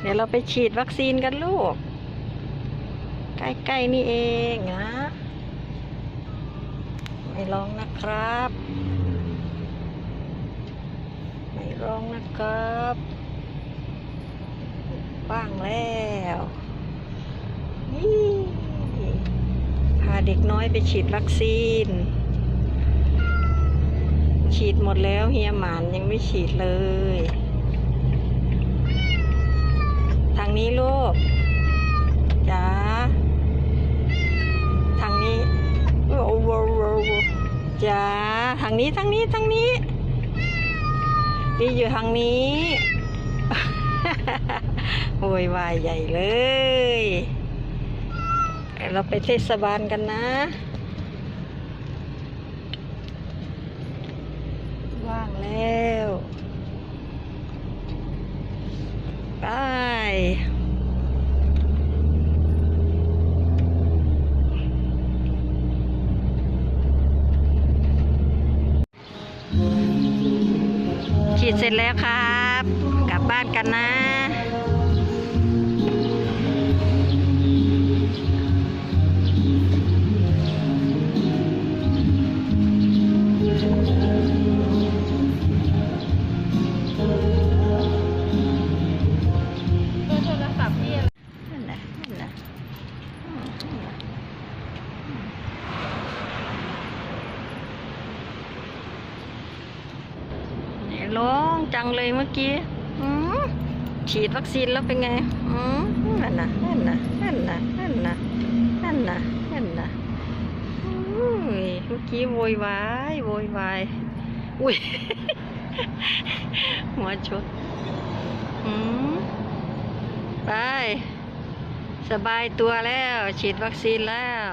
เดี๋ยวเราไปฉีดวัคซีนกันลูก ใกล้ๆนี่เองนะไม่ร้องนะครับ ไม่ร้องนะครับว่างแล้วนี่พาเด็กน้อยไปฉีดวัคซีน ฉีดหมดแล้วเฮียหมานยังไม่ฉีดเลย ทางนี้ลูกจ๋าทางนี้โอ้โหจ๋าทางนี้ทางนี้ทางนี้พี่อยู่ทางนี้โวยวายใหญ่เลย เราไปเทศบาลกันนะ ว่างแล้ว ไป ฉีดเสร็จแล้วครับ กลับบ้านกันนะ ร้องจังเลยเมื่อกี้ฉีดวัคซีนแล้วเป็นไงนั่นน่ะนั่นน่ะนั่นน่ะนั่นน่ะนั่นน่ะนั่นนะเมื่อกี้โวยวายโวยวายอุ้ยหัวชดไป สบายตัวแล้ว ฉีดวัคซีนแล้ว